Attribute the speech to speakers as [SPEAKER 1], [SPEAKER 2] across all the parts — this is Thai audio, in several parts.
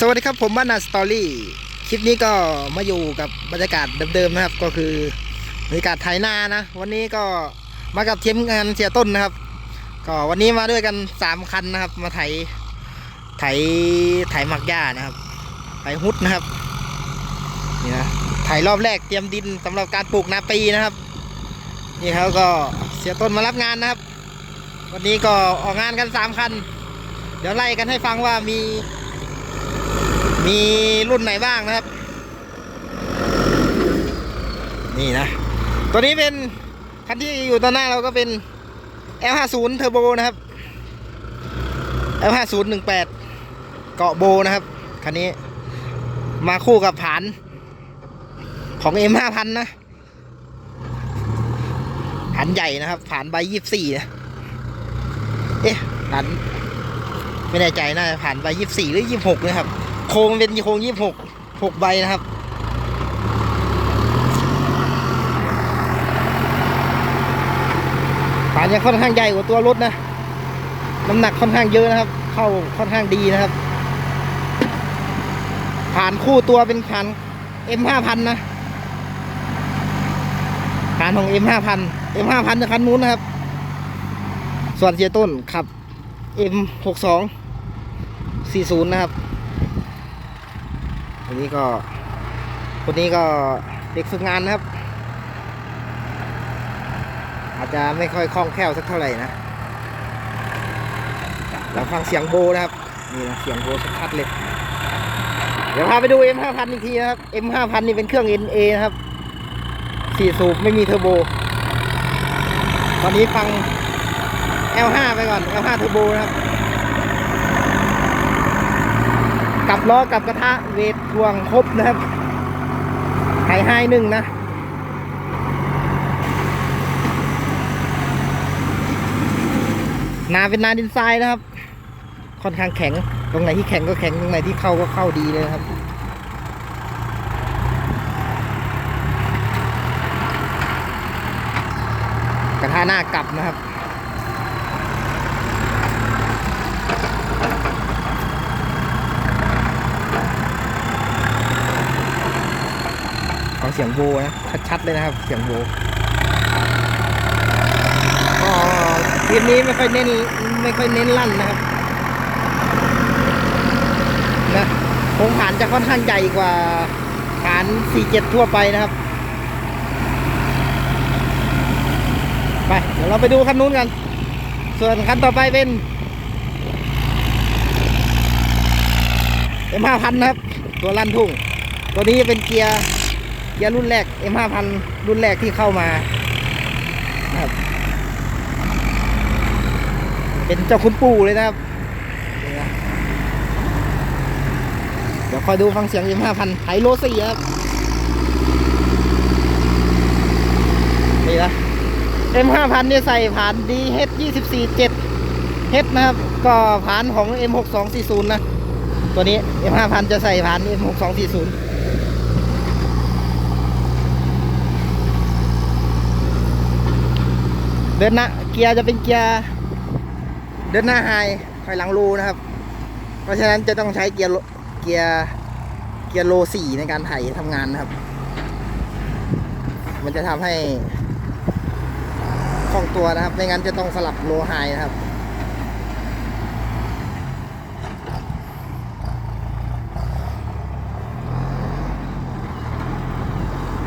[SPEAKER 1] สวัสดีครับผมบ้านนาสตอรี่คลิปนี้ก็มาอยู่กับบรรยากาศเดิมๆนะครับ ก็คือบรรยากาศไถนานะ วันนี้ก็มากับทีมงานเสียต้นนะครับ ก็วันนี้มาด้วยกันสามคันนะครับ มาไถไถไถหมักหญ้านะครับไถฮุดนะครับนี่นะไถรอบแรกเตรียมดินสำหรับการปลูกนาปีนะครับ นี่เขาก็เสียต้นมารับงานนะครับ วันนี้ก็ออกงานกันสามคัน เดี๋ยวไล่กันให้ฟังว่ามี มีรุ่นไหนบ้างนะครับ นี่นะ ตัวนี้เป็น คันที่อยู่ตอนหน้าเราก็เป็น L50 Turbo นะครับ L50 18 เกาะโบนะครับ คันนี้มาคู่กับผานของ M5000 นะผานใหญ่นะครับผานใบ24นะเอ๊ะผานไม่แน่ใจนะผ่านใบยี่สี่หรือยี่หกนะครับ โครงเป็นโครงยี่หกหกใบนะครับผ่านยังค่อนข้างใหญ่กว่าตัวรถนะ น้ำหนักค่อนข้างเยอะนะครับ เข้าค่อนข้างดีนะครับ ผ่านคู่ตัวเป็นผ่าน M ห้าพันนะผ่านของ M ห้าพัน M ห้าพันจะคันนู้นนะครับ ส่วนเสียต้นขับ M หกสองสี่ศูนย์นะครับ อันนี้ก็ คนนี้ก็เด็กฝึกงานนะครับ อาจจะไม่ค่อยคล่องแคล่วสักเท่าไหร่นะเราฟังเสียงโบนะครับ นี่นะเสียงโบชัดเลย เดี๋ยวพาไปดู M ห้าพันอีกทีนะครับ M ห้าพันนี่เป็นเครื่อง NA นะครับสี่สูบไม่มีเทอร์โบ ตอนนี้ฟัง L5 ไปก่อน L5 เทอร์โบนะครับ กับล้อกับกระทะเวท ทวงครบนะครับไฮไฮหนึ่งนะนาเป็นนาดินทรายนะครับ ค่อนข้างแข็ง ตรงไหนที่แข็งก็แข็ง ตรงไหนที่เข้าก็เข้าดีเลยครับ กระทะหน้ากลับนะครับ ของ เสียงโบนะชัดๆเลยนะครับ เสียงโบก็ทีมนี้ไม่ค่อยเน้นไม่ค่อยเน้นลั่นนะครับนะโคงฐานจะค่อนข้างใหญ่กว่าฐาน 47 ทั่วไปนะครับ ไป เดี๋ยวเราไปดูคันนู้นกัน ส่วนคันต่อไปเป็น M5000 นะครับ ตัวลั่นทุ่ง ตัวนี้เป็นเกียร์ เกียร์รุ่นแรก M5000 รุ่นแรกที่เข้ามานะครับเป็นเจ้าคุณปู่เลยนะครับ เดี๋ยวคอยดูฟังเสียง M5000 ไฮโลสี่ครับ นี่นะ M5000 เนี่ยใส่ผ่าน DH 24 7 H นะครับ ก็ผ่านของ M6240 นะ ตัวนี้ M5000 จะใส่ผ่าน M6240 เดินหน้าเกียร์จะเป็นเกียร์เดินหน้าไฮถอยหลังโลนะครับ เพราะฉะนั้นจะต้องใช้เกียร์เกียร์เกียร์โลสี่ในการไถทำงานนะครับ มันจะทำให้คล่องตัวนะครับ ไม่งั้นจะต้องสลับโลไฮนะครับ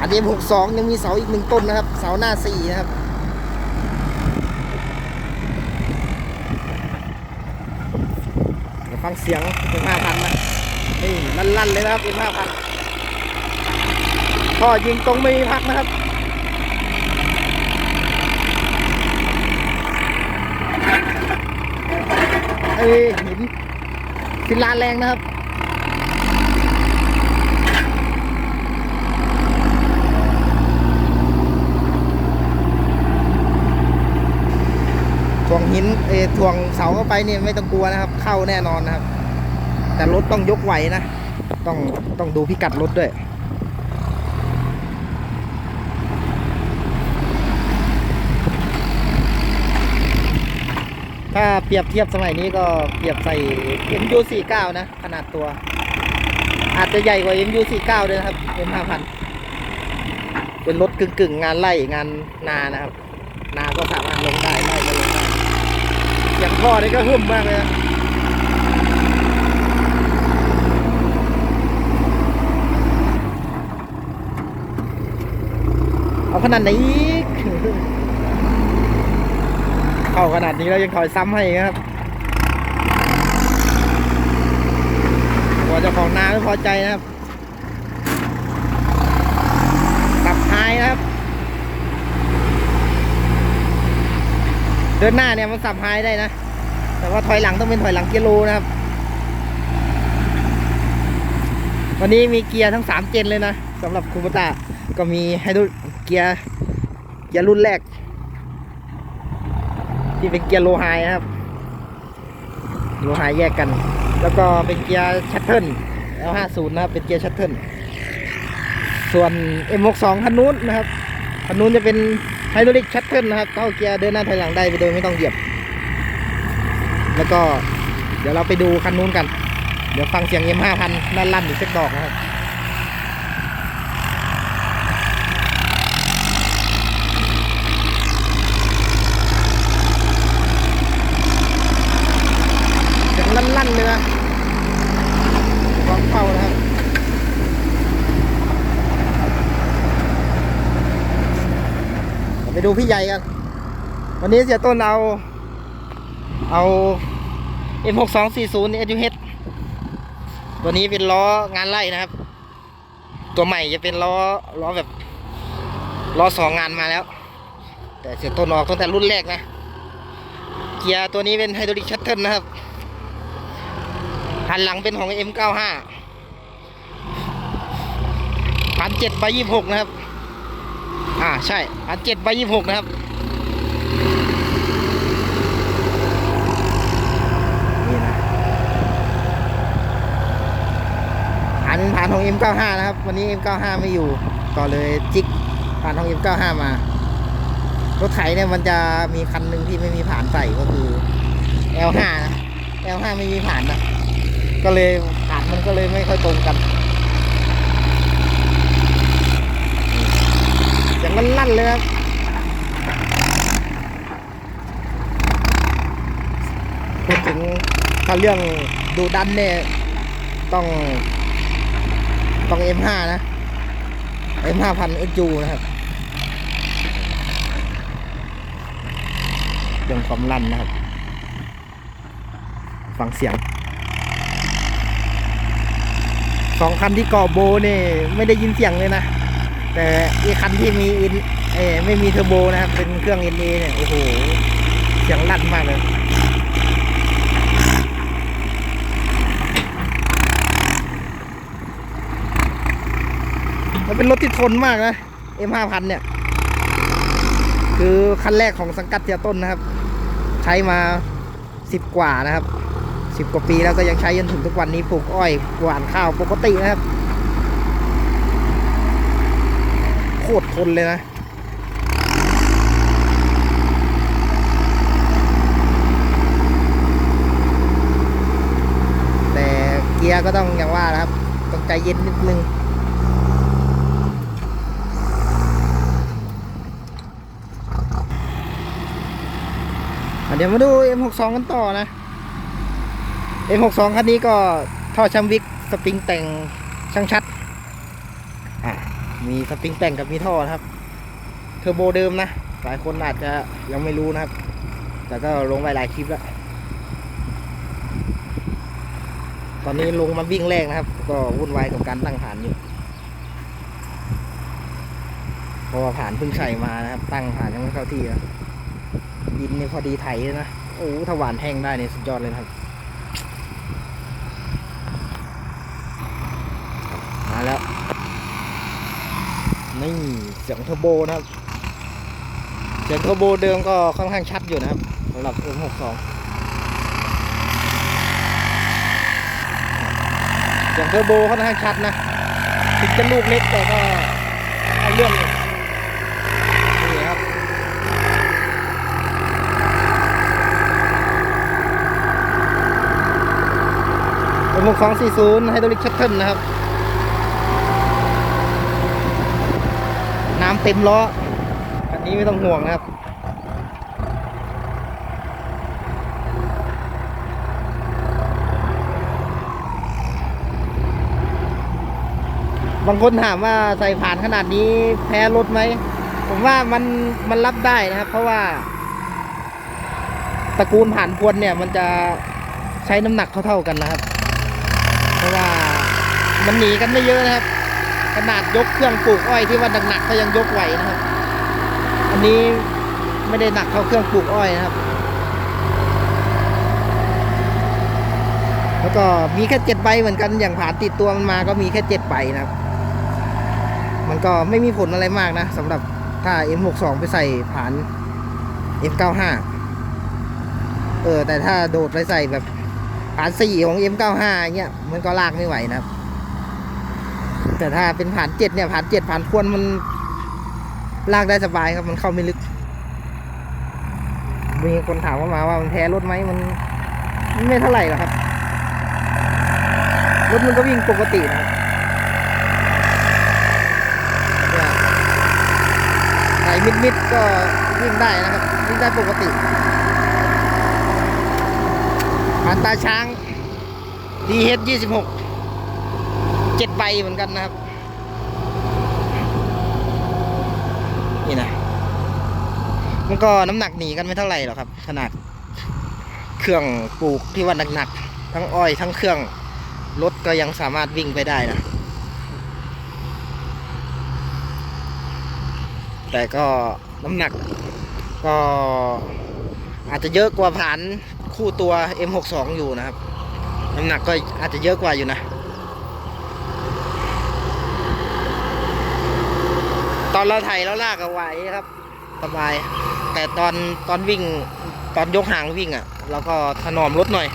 [SPEAKER 1] อันนี้หกสองยังมีเสาอีกหนึ่งต้นนะครับ เสาหน้าสี่นะครับ เดี๋ยว ฟังเสียงเป็นห้าพันนะนี่ลั่นๆเลยนะครับเป็นห้าพันก็ยิงตรงไม่มีพักนะครับเอ้ยหินศิลาแรงนะครับ ทวงหินเออทวง เสาเข้าไปเนี่ยไม่ต้องกลัวนะครับ เข้าแน่นอนนะครับ แต่รถต้องยกไหวนะ ต้องต้องดูพิกัดรถด้วยถ้าเปรียบเทียบสมัยนี้ก็เปรียบใส่ MU49 นะ ขนาดตัว อาจจะใหญ่กว่า MU49 ด้วยนะครับ M5000 เป็นรถกึ่งกึ่งๆงานไล่งานนานะครับ นาก็สามารถลงได้ไล่ก็ลงได้ อย่างท่อนี่ก็หึ่มมากเลยเอาขนาดไหนอีกเข้าขนาดนี้แล้วยังถอยซ้ำให้ครับกลัวเจ้าของนาไม่พอใจนะครับสับท้ายนะครับ เดินหน้าเนี่ยมันสับไฮได้นะ แต่ว่าถอยหลังต้องเป็นถอยหลังเกิโลนะครับ วันนี้มีเกียร์ทั้งสามเจนเลยนะสำหรับคูปตาก็มีให้ดูเกียร์เกียร์รุ่นแรก ที่เป็นเกียร์โลไฮนะครับ โลไฮแยกกัน แล้วก็เป็นเกียร์ชัตเทิล L50 นะครับ เป็นเกียร์ชัตเทิล ส่วน M62 คันนู้นนะครับคันนู้นจะเป็น ไฮดรอลิกชัตเทิลนะครับเข้าเกียร์เดินหน้าถอยหลังได้ไปโดยไม่ต้องเหยียบ แล้วก็เดี๋ยวเราไปดูคันนู้นกัน เดี๋ยวฟังเสียง M5000 ลั่นลั่นๆอีกสักดอกนะครับเสียงลั่นๆเลยนะลองเป่านะครับ ไปดูพี่ใหญ่กัน วันนี้เสียต้นเอา เอา M6240 SUH ตัวนี้เป็นล้องานไล่นะครับ ตัวใหม่จะเป็นล้อล้อแบบล้อสองงานมาแล้ว แต่เสียต้นออกตั้งแต่รุ่นแรกนะ เกียร์ตัวนี้เป็นไฮดรอลิกชัตเทิลนะครับหันหลังเป็นของ M95 พันเจ็ดไปยี่หกนะครับ อ่าใช่พันเจ็ดไปยี่หกนะครับนี่นะผ่านผ่านของ M95 นะครับ วันนี้ M95 ไม่อยู่ก็เลยจิกผ่านของ M95 มารถไถเนี่ยมันจะมีคันหนึ่งที่ไม่มีผ่านใส่ก็คือ L5 นะ L5 ไม่มีผ่านนะ ก็เลยผ่านมันก็เลยไม่ค่อยตรงกัน เสียงมันลั่นเลยครับพูดถึงถ้าเรื่องดูดันเนี่ยต้องต้อง M5 นะ M5 พัน SU นะครับเรื่องความลั่นนะครับ ฟังเสียงสองคันที่ก่อโบเนี่ไม่ได้ยินเสียงเลยนะ แต่อีคันที่มีอินเอไม่มีเทอร์โบนะครับ เป็นเครื่อง NA เนี่ย โอ้โห เสียงลั่นมากเลยมันเป็นรถที่ทนมากนะ M5000 เนี่ย คือคันแรกของสังกัดเตียต้นนะครับ ใช้มาสิบกว่านะครับสิบกว่าปีแล้วก็ยังใช้จนถึงทุกวันนี้ปลูกอ้อยหวานข้าวปกตินะครับ โคนเลยนะแต่เกียร์ก็ต้องอย่างว่านะครับ ต้องใจเย็นนิดนึง เดี๋ยวมาดู M62 กันต่อนะ M62 คันนี้ก็ท่อชัมวิก สปริงแต่งช่างชัด มีสปริงแต่งกับมีท่อนะครับ เทอร์โบเดิมนะ หลายคนอาจจะยังไม่รู้นะครับ แต่ก็ลงไปหลายคลิปแล้ว ตอนนี้ลงมาวิ่งแรกนะครับ ก็วุ่นวายกับการตั้งฐานอยู่เพราะว่าผ่านเพิ่งใส่มานะครับ ตั้งฐานยังไม่เข้าที่นะดินนี่พอดีไถเลยนะ โอ้ถ้าหวานแห้งได้เนี่ยสุดยอดเลยครับ มาแล้ว นี่เสียงเทอร์โบนะครับ เสียงเทอร์โบเดิมก็ค่อนข้างชัดอยู่นะครับสำหรับ M62 เสียงเทอร์โบค่อนข้างชัดนะถึงจะลูกเล็กแต่ก็เอาเรื่องอยู่นี่ครับเป็นมุก240ไฮดรอลิกชัตเทิลนะครับ น้ำเต็มล้อ อันนี้ไม่ต้องห่วงนะครับ บางคนถามว่าใส่ผ่านขนาดนี้แพ้รถไหม ผมว่ามันมันรับได้นะครับ เพราะว่า ตระกูลผ่านพวนเนี่ย มันจะใช้น้ำหนักเท่าๆกันนะครับ เพราะว่ามันหนีกันไม่เยอะนะครับ ขนาดยกเครื่องปลูกอ้อยที่ว่าหนักๆก็ยังยกไหวนะครับ อันนี้ไม่ได้หนักเท่าเครื่องปลูกอ้อยนะครับ แล้วก็มีแค่เจ็ดใบเหมือนกันอย่างผ่านติดตัวมันมาก็มีแค่เจ็ดใบนะครับ มันก็ไม่มีผลอะไรมากนะสำหรับถ้า M62 ไปใส่ผ่าน M95 เออแต่ถ้าโดดไปใส่แบบผ่านสี่ของ M95 เงี้ยมันก็ลากไม่ไหวนะครับ แต่ถ้าเป็นผ่านเจ็ดเนี่ยผ่านเจ็ดผ่านพวนมันลากได้สบายครับมันเข้าไม่ลึก มีคนถามว่ามาว่ามันแพ้รถไหมมันไม่เท่าไหร่หรอกครับ รถมันก็วิ่งปกตินะครับเนี่ยไหนมิดๆก็วิ่งได้นะครับวิ่งได้ปกติผ่านตาช้าง DH 26 เจ็ดใบเหมือนกันนะครับ นี่นะมันก็น้ำหนักหนีกันไม่เท่าไหร่หรอกครับ ขนาด เครื่องปลูกที่ว่าหนักๆทั้งอ้อยทั้งเครื่องรถก็ยังสามารถวิ่งไปได้นะ แต่ก็น้ำหนักก็อาจจะเยอะกว่าผ่านคู่ตัว M62 อยู่นะครับ น้ำหนักก็อาจจะเยอะกว่าอยู่นะ ตอนเราไถเราลากเอาไว้ครับ สบาย แต่ตอนตอนวิ่ง ตอนยกหางวิ่งอะ่ะเราก็ถนอมรถหน่อย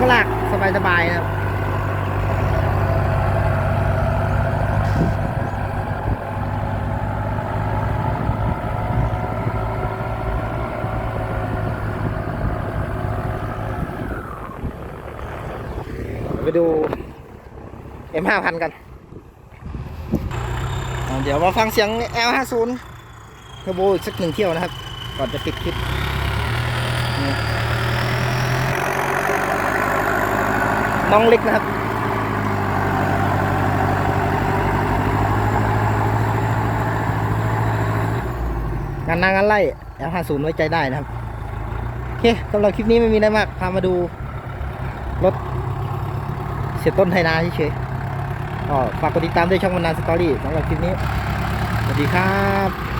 [SPEAKER 1] ก็ลากสบายๆนะครับ ไปดู M5000 กัน เดี๋ยวมาฟังเสียง L50 เทอร์โบอีกสักหนึ่งเที่ยวนะครับ ก่อนจะปิดคลิปนี่น้องเล็กนะครับงานนางงานไล่ L50 ไว้ใจได้นะครับ โอเคสำหรับคลิปนี้ไม่มีอะไรมาก พามาดูรถเสียต้นไทยนาเฉยๆ ก็ฝากกดติดตามด้วยช่องวันนาสตอรี่สำหรับคลิปนี้ สวัสดีครับ